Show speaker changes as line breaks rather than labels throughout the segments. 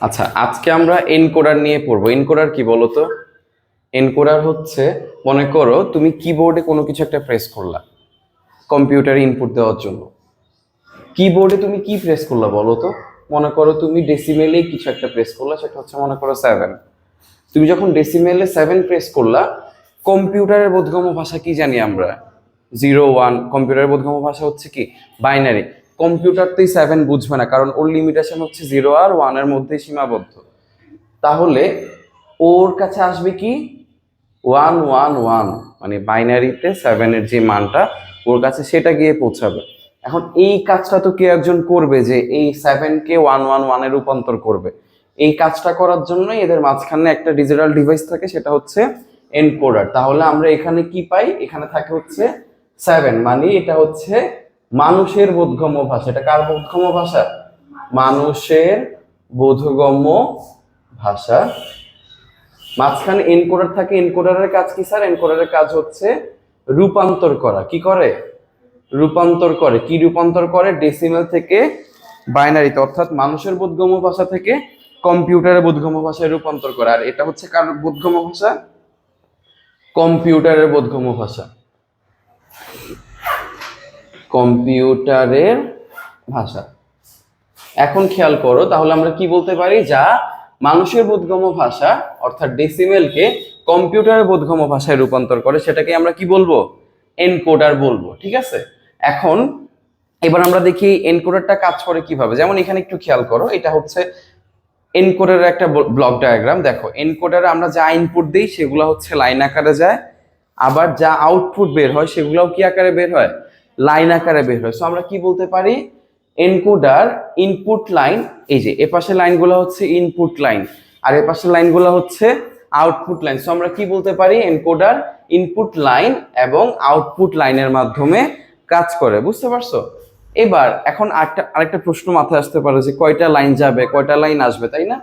আচ্ছা আজকে আমরা এনকোডার নিয়ে পড়ব। এনকোডার কি বলো তো এনকোডার হচ্ছে, মনে করো তুমি কিবোর্ডে কোনো কিছু একটা প্রেস করলা কম্পিউটারে ইনপুট দেওয়ার জন্য। কিবোর্ডে তুমি কি প্রেস করলা বলো তো? মনে করো তুমি ডেসিমেলে কিছু একটা প্রেস করলা, সেটা হচ্ছে মনে করো সেভেন তুমি যখন ডেসিমেলে সেভেন প্রেস করলা কম্পিউটারের বোধগম্য ভাষা কি জানি আমরা? জিরো ওয়ান কম্পিউটারের বোধগম্য ভাষা হচ্ছে কি? বাইনারি কম্পিউটারতেই সেভেন বুঝবে না, কারণ ওর লিমিটেশন হচ্ছে জিরো আর ওয়ানের মধ্যেই সীমাবদ্ধ। তাহলে ওর কাছে আসবে কি? ওয়ান ওয়ান ওয়ান মানে বাইনারিতে সেভেনের যে মানটা ওর কাছে সেটা গিয়ে পৌঁছাবে। এখন এই কাজটা তো কেউ একজন করবে যে এই সেভেনকে ওয়ান ওয়ান ওয়ানে রূপান্তর করবে? এই কাজটা করার জন্য এদের মাঝখানে একটা ডিজিটাল ডিভাইস থাকে, সেটা হচ্ছে এনকোডার তাহলে আমরা এখানে কি পাই? এখানে থাকে হচ্ছে সেভেন মানে এটা হচ্ছে মানুষের বোধগম্য ভাষা, এটা কার বোধগম্য ভাষা? মানুষের বোধগম্য ভাষা। মাঝখানে এনকোডার থাকে এনকোডারের কাজ কি স্যার? এনকোডারের কাজ হচ্ছে রূপান্তর করা। কি করে? রূপান্তর করে। কি রূপান্তর করে? ডেসিমেল থেকে বাইনারিতে অর্থাৎ মানুষের বোধগম্য ভাষা থেকে কম্পিউটারের বোধগম্য ভাষায় রূপান্তর করে। আর এটা হচ্ছে কার বোধগম্য ভাষা? কম্পিউটারের বোধগম্য ভাষা। কম্পিউটারের ভাষা। এখন খেয়াল করো, তাহলে আমরা কি বলতে পারি? যা মানুষের বোধগম্য ভাষা, অর্থাৎ ডেসিমেলকে কম্পিউটারের বোধগম্য ভাষায় রূপান্তর করে, সেটাকে আমরা কি বলব? এনকোডার বলব, ঠিক আছে? এখন এবার আমরা দেখি এনকোডারটা কাজ করে কীভাবে। যেমন এখানে একটু খেয়াল করো, এটা হচ্ছে এনকোডারের একটা ব্লক ডায়াগ্রাম দেখো এনকোডারে আমরা যা ইনপুট দিই, সেগুলো হচ্ছে লাইন আকারে যায়। আবার যা আউটপুট বের হয়, সেগুলোও কি আকারে বের হয়? লাইন আকারে বের হয়। সো আমরা কি বলতে পারি? এনকোডার ইনপুট লাইন এই যে, এ পাশে লাইনগুলো হচ্ছে ইনপুট লাইন আর এ পাশে লাইনগুলো হচ্ছে আউটপুট লাইন সো আমরা কি বলতে পারি? এনকোডার ইনপুট লাইন এবং আউটপুট লাইনের মাধ্যমে কাজ করে। বুঝতে পারছ? এবার, এখন আরেকটা আরেকটা প্রশ্ন মাথায় আসতে পারে যে, কয়টা লাইন যাবে? কয়টা লাইন আসবে, তাই না?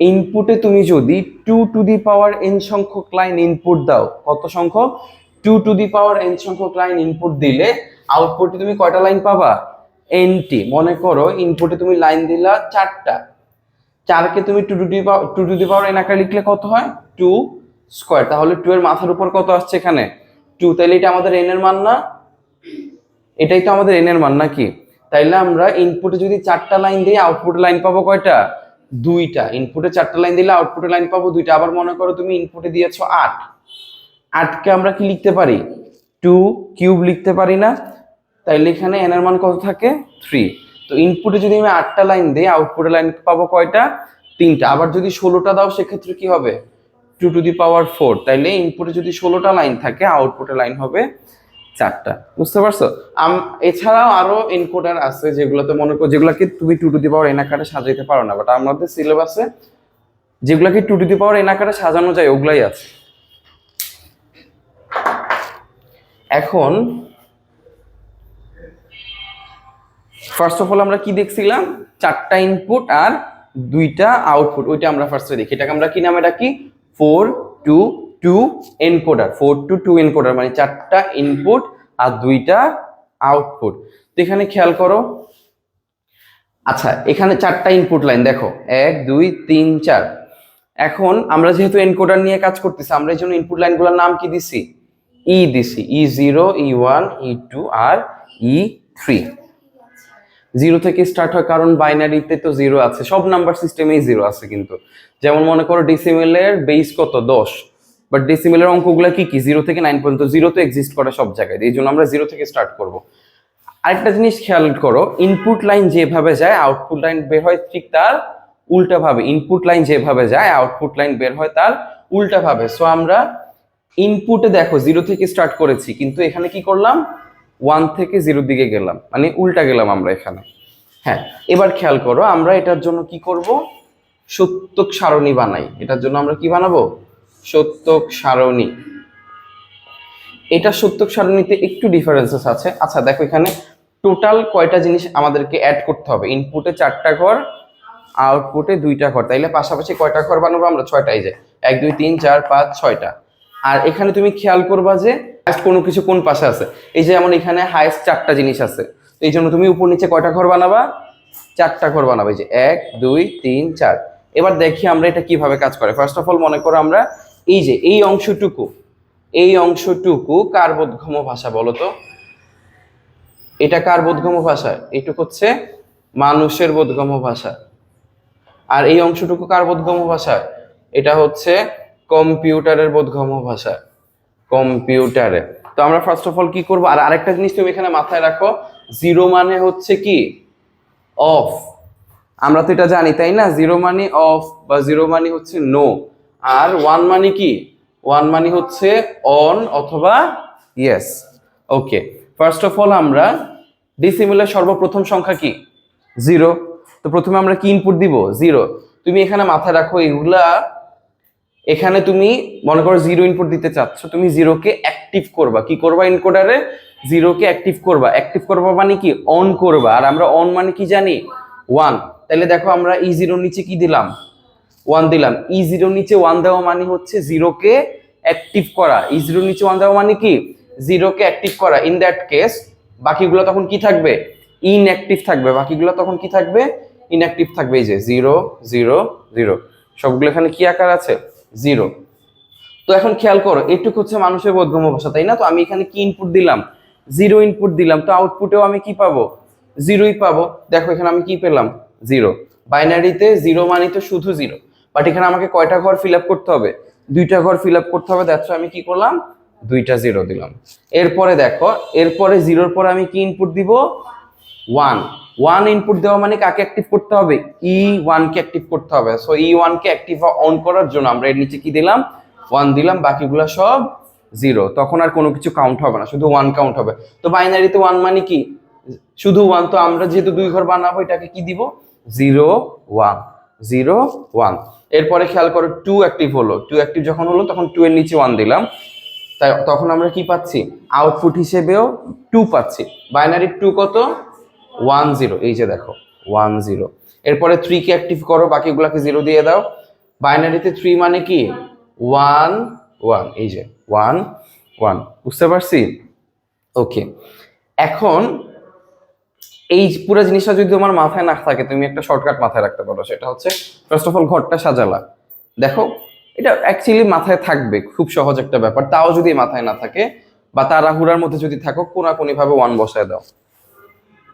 ইনপুটে তুমি যদি two to the power n সংখ্যক লাইন ইনপুট দাও, কত সংখ্যক? Two to the power n সংখ্যক লাইন ইনপুট দিলে আউটপুটে তুমি কয়টা লাইন পাবা? এনটি মনে করো ইনপুটে তুমি লাইন দিলা চারটা। চারকে তুমি two to the power two to the power n আকারে লিখলে কত হয়? টু স্কোয়ার তাহলে টু এর মাথার উপর কত আসছে এখানে? টু তাইলে এটা আমাদের এন এর মান না? এটাই তো আমাদের এন এর মান নাকি? তাইলে আমরা ইনপুটে যদি চারটা লাইন দিই আউটপুটে লাইন পাবো কয়টা? দুইটা। ইনপুটে চারটা লাইন দিলে আউটপুটে লাইন পাবো দুইটা। আবার মনে করো তুমি ইনপুটে দিয়েছ আট। আটকে আমরা কি লিখতে পারি? টু কিউব লিখতে পারি না। তাইলে এখানে এন এর মান কত থাকে? থ্রি তো ইনপুটে যদি আমি আটটা লাইন দিই আউটপুটে লাইন পাবো কয়টা? তিনটা। আবার যদি ষোলোটা দাও, সেক্ষেত্রে কি হবে? Two to the power four তাইলে ইনপুটে যদি ষোলোটা লাইন থাকে আউটপুটে লাইন হবে চারটা। বুঝতে পারছ? এছাড়াও আরও এনকোডার আছে যেগুলোতে মনে করো, যেগুলোকে তুমি two to the power n আকারে সাজাইতে পারো না। বাট আমাদের সিলেবাসে যেগুলোকে two to the power n আকারে সাজানো যায়, ওগুলাই আছে। এখন ফার্স্ট অফ অল আমরা কি দেখছিলাম? চারটা ইনপুট আর দুইটা আউটপুট ওইটা আমরা ফার্স্টে দেখি। এটাকে আমরা কি নামে ডাকি? Four to two encoder four to two encoder মানে চারটা ইনপুট আর দুইটা আউটপুট তো এখানে খেয়াল করো। আচ্ছা এখানে চারটা ইনপুট লাইন দেখো। এক, দুই, তিন, চার। এখন আমরা যেহেতু এনকোডার নিয়ে কাজ করতেছি, আমরা এই জন্য ইনপুট লাইনগুলোর নাম কি দিছি? ই দিছি E zero E one E two আর ই থ্রি জিরো থেকে স্টার্ট হয় কারণ বাইনারিতে তো জিরো আছে। সব নাম্বার সিস্টেমেই জিরো আছে কিন্তু। যেমন মনে করো ডেসিমেলের বেস কত? দশ। বাট ডেসিমেলের অঙ্কগুলো কি কি? জিরো থেকে নাইন পর্যন্ত জিরো তো এক্সিস্ট করে সব জায়গায়। এই জন্য আমরা জিরো থেকে স্টার্ট করব। আরেকটা জিনিস খেয়াল করো ইনপুট লাইন যেভাবে যায় আউটপুট লাইন বের হয় ঠিক তার উল্টা ভাবে। ইনপুট লাইন যেভাবে যায় আউটপুট লাইন বের হয় তার উল্টা ভাবে। সো আমরা ইনপুটে দেখো জিরো থেকে স্টার্ট করেছি, কিন্তু এখানে কি করলাম? ওয়ান থেকে জিরোর দিকে গেলাম মানে উল্টা গেলাম আমরা এখানে। হ্যাঁ এবার খেয়াল করো, আমরা এটার জন্য কি করব? সত্যক সারণী বানাই। এটার জন্য আমরা কি বানাবো? সত্যক সারণী। এটা সত্যক সারণীতে একটু ডিফারেন্সেস আছে। আচ্ছা দেখো এখানে টোটাল কয়টা জিনিস আমাদেরকে অ্যাড করতে হবে? ইনপুটে চারটা ঘর আউটপুটে দুইটা ঘর। তাইলে পাশাপাশি কয়টা ঘর বানাবো আমরা? ছয়টাই যে। এক, দুই, তিন, চার, পাঁচ, ছয়টা। আর এখানে তুমি খেয়াল করবা যে highest কোনো কিছু কোন পাশে আছে? এই যে যেমন এখানে হাইয়েস্ট চারটা জিনিস আছে। এই জন্য তুমি উপর নিচে কয়টা ঘর বানাবা? চারটা ঘর বানাবে। যে এক, দুই, তিন, চার। এবার দেখি আমরা এটা কীভাবে কাজ করে। ফার্স্ট অফ অল মনে করো আমরা এই যে এই অংশটুকু এই অংশটুকু কার বোধগম্য ভাষা বলো তো। এটা কার বোধগম্য ভাষা এটুকু হচ্ছে মানুষের বোধগম্য ভাষা। আর এই অংশটুকু কার বোধগম্য ভাষা, এটা হচ্ছে কম্পিউটারের বোধগম্য ভাষা। কম্পিউটারে। তো আমরা ফার্স্ট অফ অল কি করব? আর আরেকটা জিনিস তুমি এখানে মাথায় রাখো জিরো মানে হচ্ছে কি? অফ আমরা তো এটা জানি, তাই না? জিরো মানে অফ বা জিরো মানে হচ্ছে নো আর ওয়ান মানে কি? ওয়ান মানে হচ্ছে অন অথবা yes okay first of all আমরা ডিসিমিলের সর্বপ্রথম সংখ্যা কি? জিরো তো প্রথমে আমরা কি ইনপুট দিব? জিরো তুমি এখানে মাথায় রাখো এগুলা এখানে তুমি, মনে করো জিরো ইনপুট দিতে চাচ্ছ, তুমি জিরোকে অ্যাক্টিভ করবা। কি করবা ইনকোডারে জিরোকে অ্যাক্টিভ করবা। অ্যাক্টিভ করবা মানে কি? অন করবা। আর আমরা অন মানে কি জানি? ওয়ান তাহলে দেখো আমরা ই জিরোর নিচে কি দিলাম? ওয়ান দিলাম। ই জিরোর নিচে ওয়ান দেওয়া মানে হচ্ছে জিরোকে অ্যাক্টিভ করা। ই জিরোর নিচে ওয়ান দেওয়া মানে কি? জিরোকে অ্যাক্টিভ করা। ইন দ্যাট কেস বাকিগুলো তখন কি থাকবে? ইনঅ্যাক্টিভ থাকবে। বাকিগুলো তখন কি থাকবে? ইনঅ্যাক্টিভ থাকবে। এই যে জিরো জিরো জিরো সবগুলো এখানে কি আকার আছে? জিরো। তো এখন খেয়াল করো এটুকু হচ্ছে মানুষের বোধগম্য ভাষা, তাই না? তো আমি এখানে কি ইনপুট দিলাম? জিরো ইনপুট দিলাম। তো আউটপুটেও আমি কি পাবো? জিরোই পাবো। দেখো, এখানে আমি কি পেলাম? জিরো বাইনারিতে জিরো মানে তো শুধু জিরো বাট এখানে আমাকে কয়টা ঘর ফিল আপ করতে হবে? দুইটা ঘর ফিল আপ করতে হবে দেখো আমি কি করলাম? দুইটা জিরো দিলাম। এরপরে দেখো, এরপরে জিরোর পরে আমি কি ইনপুট দিব? ওয়ান ওয়ান ইনপুট দেওয়া মানে কাকে অ্যাক্টিভ করতে হবে? ই ওয়ানকে অ্যাক্টিভ করতে হবে। সো ই ওয়ানকে অ্যাক্টিভ অন করার জন্য আমরা এর নিচে কি দিলাম? ওয়ান দিলাম, বাকিগুলো সব জিরো তখন আর কোনো কিছু কাউন্ট হবে না, শুধু ওয়ান কাউন্ট হবে। তো বাইনারিতে ওয়ান মানে কি? শুধু ওয়ান তো আমরা যেহেতু দুই ঘর বানাবো, এটাকে কি দিব? জিরো ওয়ান জিরো ওয়ান এরপরে খেয়াল করো টু অ্যাক্টিভ হলো। টু অ্যাক্টিভ যখন হলো, তখন টু এর নিচে ওয়ান দিলাম। তাই তখন আমরা কি পাচ্ছি? আউটপুট হিসেবেও টু পাচ্ছি। বাইনারি টু কত? ওয়ান জিরো এই যে দেখো ওয়ান জিরো এরপরে থ্রি কে অ্যাক্টিভ করো, বাকিগুলোকে জিরো দিয়ে দাও। বাইনারিতে থ্রি মানে কি? ওয়ান ওয়ান এই যে ওয়ান ওয়ান বুঝতে পারছি? ওকে এখন, এই পুরো জিনিসটা যদি তোমার মাথায় না থাকে, তুমি একটা শর্টকাট মাথায় রাখতে পারো। সেটা হচ্ছে ফার্স্ট অফ অল ঘরটা সাজালা। দেখো, এটা অ্যাকচুয়ালি মাথায় থাকবে, খুব সহজ একটা ব্যাপার। তাও যদি মাথায় না থাকে, বা তাড়াহুড়ার মধ্যে যদি থাকো কোনাকুনি ভাবে ওয়ান বসায় দাও।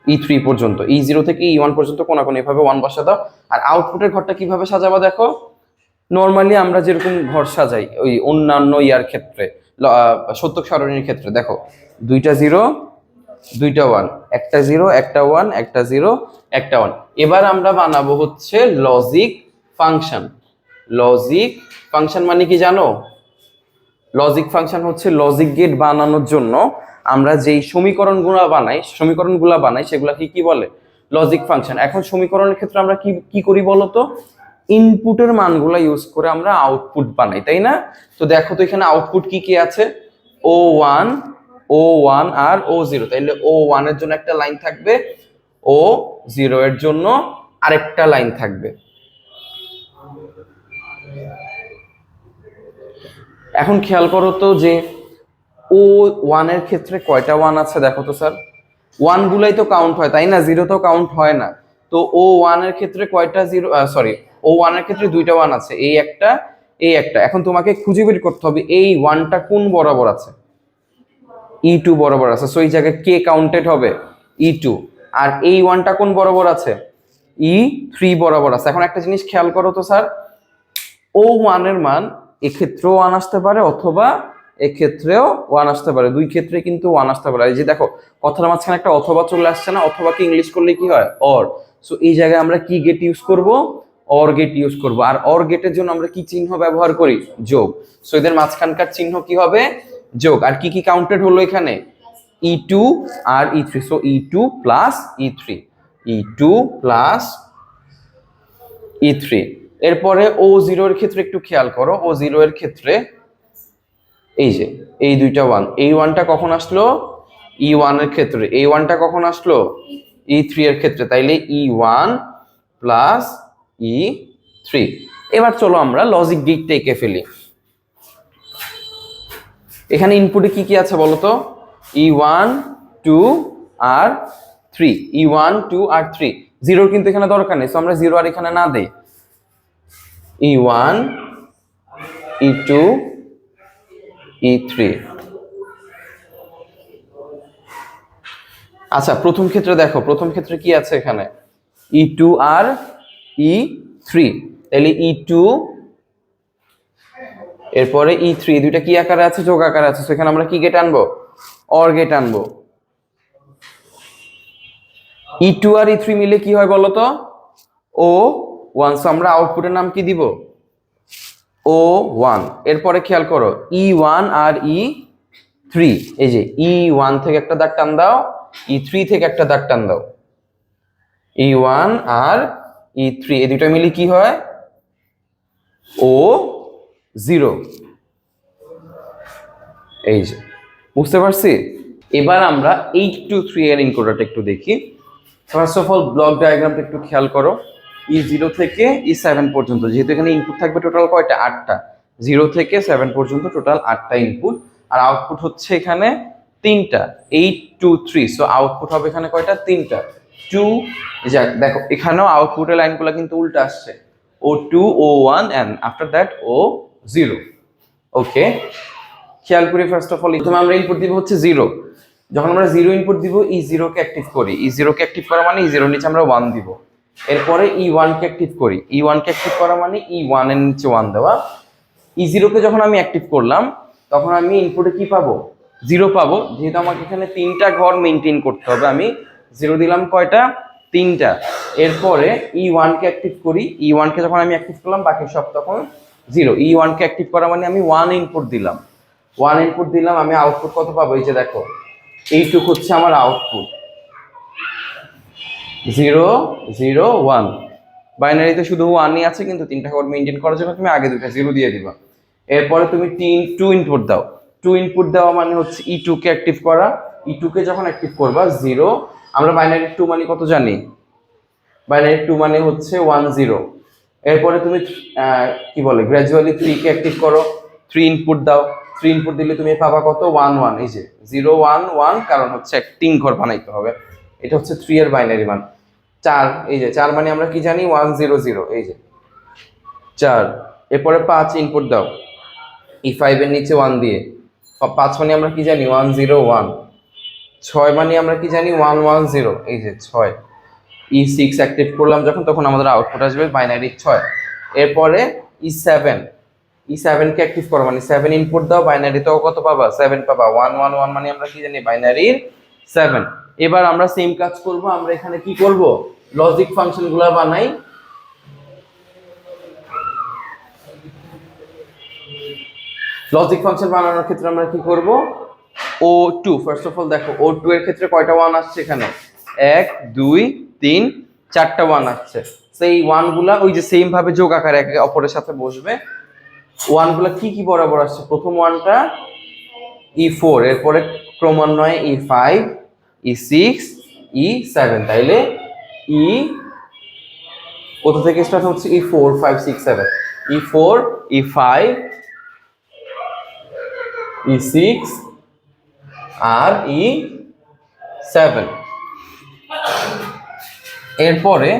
ই থ্রি পর্যন্ত ই জিরো থেকে ই ওয়ান পর্যন্ত কোনো কোনো এভাবে ওয়ান বসায় দাও আর আউটপুটের ঘরটা কীভাবে সাজাবা দেখো? নর্মালি আমরা যেরকম ঘর সাজাই, ওই অন্যান্য ইয়ার ক্ষেত্রে সত্যক সারণীর ক্ষেত্রে, দেখো, দুইটা জিরো দুইটা ওয়ান একটা জিরো একটা ওয়ান একটা জিরো একটা ওয়ান এবার আমরা বানাবো হচ্ছে লজিক ফাংশন লজিক ফাংশন মানে কি জানো? লজিক ফাংশন হচ্ছে লজিক গেট বানানোর জন্য আমরা যেই সমীকরণগুলো বানাই সমীকরণগুলো বানাই, সেগুলাকে কি বলে? লজিক ফাংশন এখন সমীকরণের ক্ষেত্রে আমরা কি কি করি বলতো? ইনপুটের মানগুলো ইউজ করে আমরা আউটপুট বানাই, তাই না? তো দেখো তো এখানে আউটপুট কি কি আছে? ও ওয়ান ও ওয়ান আর ও জিরো তাইলে ও ওয়ানের জন্য একটা লাইন থাকবে ও জিরো এর জন্য আরেকটা লাইন থাকবে। এখন খেয়াল করো তো যে ও ওয়ানের ক্ষেত্রে কয়টা ওয়ান আছে দেখো তো স্যার ওয়ান গুলাই তো কাউন্ট হয়, তাই না? জিরো তো কাউন্ট হয় না। তো ও ওয়ানের ক্ষেত্রে কয়টা জিরো সরি ও ওয়ানের ক্ষেত্রে দুইটা ওয়ান আছে, এই একটা এই একটা। এখন তোমাকে খুঁজে বের করতে হবে, এই ওয়ানটা কোন বরাবর আছে? ই টু বরাবর আছে সো এই জায়গায় কে কাউন্টেড হবে? ই টু আর এই ওয়ানটা কোন বরাবর আছে? ই থ্রি বরাবর আছে। এখন একটা জিনিস খেয়াল করো তো স্যার ও ওয়ানের মান এক্ষেত্রেও ওয়ান আসতে পারে অথবা এক্ষেত্রেও ওয়ান আসতে পারে। দুই ক্ষেত্রে কিন্তু ওয়ান আসতে পারে। এই যে দেখো, কথার মাঝখানে একটা অথবা চলে আসছে না, অথবা কি ইংলিশ করলে কি হয়? অর সো এই জায়গায় আমরা কি গেট ইউজ করব? অর গেট ইউজ করব। আর অর গেটের জন্য আমরা কি চিহ্ন ব্যবহার করি? যোগ। সো এদের মাঝখানকার চিহ্ন কি হবে? যোগ। আর কি কি কাউন্টেড হলো এখানে? ই টু আর E three so E two plus E three E two plus E three এরপরে ও জিরো এর ক্ষেত্রে একটু খেয়াল করো ও জিরো এর ক্ষেত্রে এই যে, এই দুইটা ওয়ান এই ওয়ানটা কখন আসলো? ই ওয়ানের ক্ষেত্রে, এই ওয়ানটা কখন আসলো? ই থ্রি এর ক্ষেত্রে, তাইলে E one plus E three এবার চলো আমরা লজিক গেটটা এঁকে ফেলি। এখানে ইনপুটে কি কি আছে বলো তো ই ওয়ান টু আর থ্রি ই ওয়ান টু আর থ্রি জিরোর কিন্তু এখানে দরকার নেই সো আমরা জিরো আর এখানে না দেই। E one E two E three আচ্ছা প্রথম ক্ষেত্রে দেখো, প্রথম ক্ষেত্রে কি আছে এখানে? ই টু আর ই থ্রি তাহলে ই টু এরপরে ই থ্রি দুইটা কি আকারে আছে? যোগ আকারে আছে। সেখানে আমরা কি গেট আনব? অর গেট আনব। ই টু আর ই থ্রি মিলে কি হয় বলো তো ও ওয়ান সো আমরা আউটপুটের নাম কি দিব? ও ওয়ান এরপরে খেয়াল করো ই ওয়ান আর ই থ্রি এই যে ই ওয়ান থেকে একটা দাগ টান দাও ই থ্রি থেকে একটা দাগ টান দাও। ই ওয়ান আর ই থ্রি এই দুটো মিলে কি হয়? ও জিরো এই যে, বুঝতে পারছি? এবার আমরা এইট টু থ্রি এর ইনকোডারটা একটু দেখি। ফার্স্ট অফ অল ব্লক ডায়াগ্রামটা একটু খেয়াল করো। ই জিরো থেকে ই সেভেন পর্যন্ত, যেহেতু এখানে ইনপুট থাকবে টোটাল কয়টা? আটটা। জিরো থেকে সেভেন পর্যন্ত টোটাল আটটা ইনপুট আর আউটপুট হচ্ছে এখানে তিনটা eight to three so output হবে এখানে কয়টা? তিনটা। টু যাক, দেখো, এখানেও আউটপুটের লাইনগুলো কিন্তু উল্টা আসছে। O two O one and after that O zero okay খেয়াল করি ফার্স্ট অফ অল প্রথমে আমরা ইনপুট দিব হচ্ছে জিরো যখন আমরা জিরো ইনপুট দিব ই জিরোকে অ্যাক্টিভ করি। ই জিরোকে অ্যাক্টিভ করা মানে ই জিরোর নিচে আমরা ওয়ান দিব। এরপরে ই ওয়ানকে অ্যাক্টিভ করি। ই ওয়ানকে অ্যাক্টিভ করা মানে ই ওয়ানের নিচে ওয়ান দেওয়া। ই জিরোকে যখন আমি অ্যাক্টিভ করলাম, তখন আমি ইনপুটে কি পাবো? জিরো পাবো। যেহেতু আমাকে এখানে তিনটা ঘর মেনটেন করতে হবে, আমি জিরো দিলাম কয়টা? তিনটা। এরপরে ই ওয়ানকে অ্যাক্টিভ করি। ই ওয়ানকে যখন আমি অ্যাক্টিভ করলাম, বাকি সব তখন জিরো ই ওয়ানকে অ্যাক্টিভ করা মানে আমি ওয়ান ইনপুট দিলাম। ওয়ান ইনপুট দিলাম, আমি আউটপুট কত পাবো? এই যে দেখো। এইটুক হচ্ছে আমার আউটপুট জিরো জিরো, ওয়ান। বাইনারিতে শুধু ওয়ানই আছে, কিন্তু তিনটা ঘর মেনটেন করার জন্য তুমি আগে দুটা জিরো দিয়ে দিবা। এরপরে তুমি তিন টু ইনপুট দাও। টু ইনপুট দেওয়া মানে হচ্ছে ই টু কে অ্যাক্টিভ করা। ই টু কে যখন অ্যাক্টিভ করবা জিরো আমরা বাইনারি টু মানে কত জানি? বাইনারি টু মানে হচ্ছে ওয়ান জিরো এরপরে তুমি কি বলে গ্র্যাজুয়ালি থ্রি কে অ্যাক্টিভ করো। থ্রি ইনপুট দাও। থ্রি ইনপুট দিলে তুমি পাবা কত? ওয়ান ওয়ান এই যে জিরো ওয়ান ওয়ান কারণ হচ্ছে তিন ঘর বানাইতে হবে। এটা হচ্ছে থ্রি এর বাইনারি মান। চার, এই যে চার মানে আমরা কি জানি? ওয়ান জিরো জিরো, এই যে। চার, এরপরে পাঁচ ইনপুট দাও। ই ফাইভের নিচে ওয়ান দিয়ে। পাঁচ মানে আমরা কি জানি? ওয়ান জিরো ওয়ান ছয় মানে আমরা কি জানি? ওয়ান ওয়ান জিরো এই যে ছয়। ই সিক্স অ্যাক্টিভ করলাম যখন, তখন আমাদের আউটপুট আসবে বাইনারি ছয়। এরপরে ই সেভেন ই সেভেনকে অ্যাক্টিভ করো মানে সেভেন ইনপুট দাও বাইনারিতেও কত পাবা? সেভেন পাবা। ওয়ান ওয়ান ওয়ান মানে আমরা কি জানি? বাইনারির সেভেন এবার আমরা সেম কাজ করব, আমরা এখানে কি করব? লজিক ফাংশনগুলো বানাই। লজিক ফাংশন বানানোর ক্ষেত্রে আমরা কি করব? O two first of all দেখো ও টু এর ক্ষেত্রে কয়টা ওয়ান আসছে এখানে? এক, দুই, তিন, চারটা ওয়ান আসছে। সেই ওয়ানগুলা ওই যে সেম ভাবে যোগ আকারে একে অপরের সাথে বসবে। ওয়ানগুলা কি কি বরাবর আসছে? প্রথম ওয়ানটা ই ফোর এরপরে ক্রমান্বয়ে E five E six E seven তাইলে ই কোথা থেকে স্টার্ট হচ্ছে? E four five six seven E four E five E six আর ই সেভেন এরপরে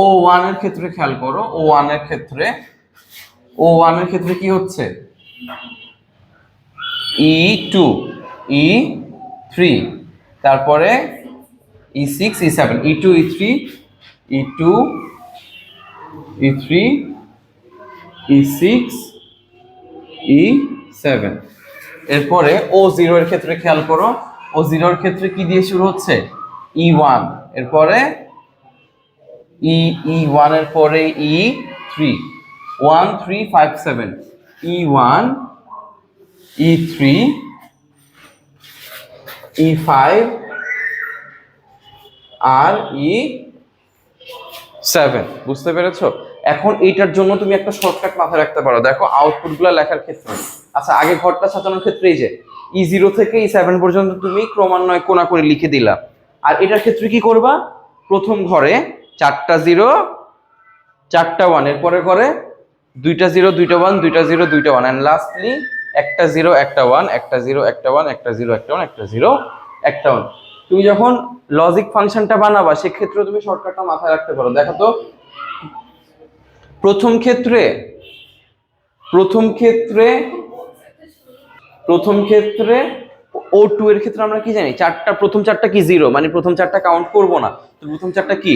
ও ওয়ানের ক্ষেত্রে খেয়াল করো। ও ওয়ানের ক্ষেত্রে ও ওয়ানের ক্ষেত্রে কি হচ্ছে? ই টু ই থ্রি তারপরে E six E seven E two E three E two E three E six E seven এরপরে ও জিরো এর ক্ষেত্রে খেয়াল করো। ও জিরোর ক্ষেত্রে কি দিয়ে শুরু হচ্ছে? ই ওয়ান এরপরে ই ই ওয়ানের পরে E three one three five seven E one E three E five আর ই সেভেন বুঝতে পেরেছ? এখন এইটার জন্য তুমি একটা শর্টকাট মাথায় রাখতে পারো। দেখো আউটপুটগুলো লেখার ক্ষেত্রে। আচ্ছা আগে ঘরটা সাজানোর ক্ষেত্রে এই যে, ই জিরো থেকে ই সেভেন পর্যন্ত তুমি ক্রমান্বয়ে কোনা করে লিখে দিলা। আর এটার ক্ষেত্রে কি করবা? প্রথম ঘরে চারটা জিরো চারটা ওয়ানের পরে করে দুইটা জিরো দুইটা ওয়ান দুইটা জিরো দুইটা ওয়ান অ্যান্ড লাস্টলি একটা জিরো একটা ওয়ান একটা জিরো একটা ওয়ান একটা জিরো একটা ওয়ান একটা জিরো একটা ওয়ান তুমি যখন লজিক ফাংশনটা বানাবা, সেক্ষেত্রে তুমি শর্টকাটটা মাথায় রাখতে পারো। দেখো তো, প্রথম ক্ষেত্রে প্রথম ক্ষেত্রে প্রথম ক্ষেত্রে ও টু এর ক্ষেত্রে আমরা কি জানি? চারটা, প্রথম চারটা কি জিরো মানে প্রথম চারটা কাউন্ট করব না। তো প্রথম চারটা কি?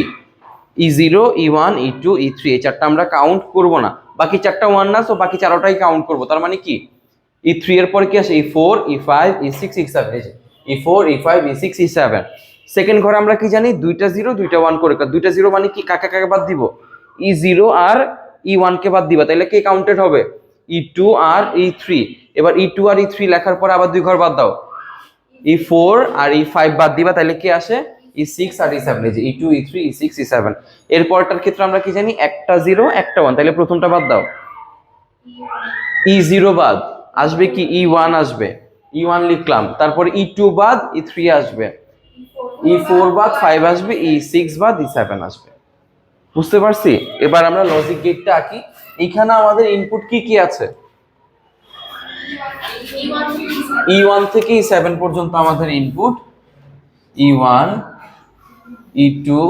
E zero E one E two E three এই চারটা আমরা কাউন্ট করব না। বাকি চারটা ওয়ান না তো বাকি চারোটাই কাউন্ট করব। তার মানে কি? ই থ্রি এর পরে কি আসে? E four E five E six E seven E four E five E six E seven second ঘরে আমরা কি জানি? দুইটা জিরো দুইটা ওয়ান করে। দুইটা জিরো মানে কি? কাকে কাকে বাদ দিব? ই জিরো আর ই ওয়ানকে বাদ দিবা। তাহলে কে কাউন্টেড হবে? ই টু আর ই থ্রি এবার ই টু আর ই থ্রি লেখার পরে আবার দুই ঘর বাদ দাও। ই ফোর আর ই ফাইভ বাদ দিবা। তাহলে কি আসে? ই সিক্স আর ই সেভেন এই যে E two E three E six E seven এর পরটার ক্ষেত্রে আমরা কি জানি? একটা জিরো একটা ওয়ান তাহলে প্রথমটা বাদ দাও। ই জিরো বাদ। আসবে কি? ই ওয়ান আসবে। ই ওয়ান লিখলাম, তারপর ই টু বাদ ই থ্রি আসবে। ই ফোর বাদ ফাইভ আসবে ই সিক্স বাদ ই সেভেন আসবে। বুঝতে পারছি? এবার আমরা লজিক গেটটা আঁকি। এখানে আমাদের ইনপুট কি কি আছে? ই ওয়ান থেকে ই সেভেন পর্যন্ত আমাদের input E one E two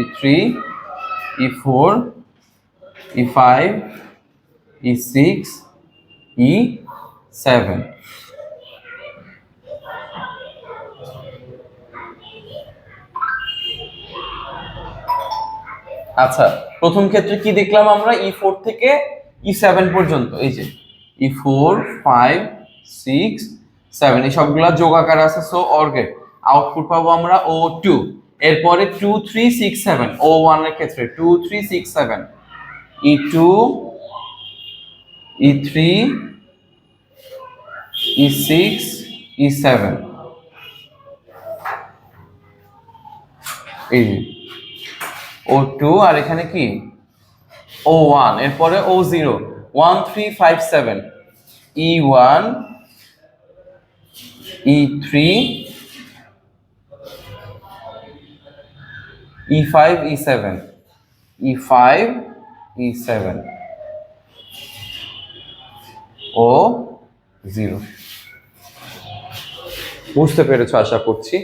E three E four E five E six E seven আচ্ছা প্রথম ক্ষেত্রে কি দেখলাম আমরা? ই ফোর থেকে ই সেভেন পর্যন্ত, এই যে E four five six seven এই সবগুলা যোগাকার আছে সো অর্গের আউটপুট পাবো আমরা ও টু এরপরে two three six seven O ওয়ানের ক্ষেত্রে two three six seven E two E three E six E seven এই ও টু আর এখানে কি? ও ওয়ান এরপরে O zero one three five seven E one E three E five E seven E five E seven O zero বুঝতে পেরেছ, আশা করছি।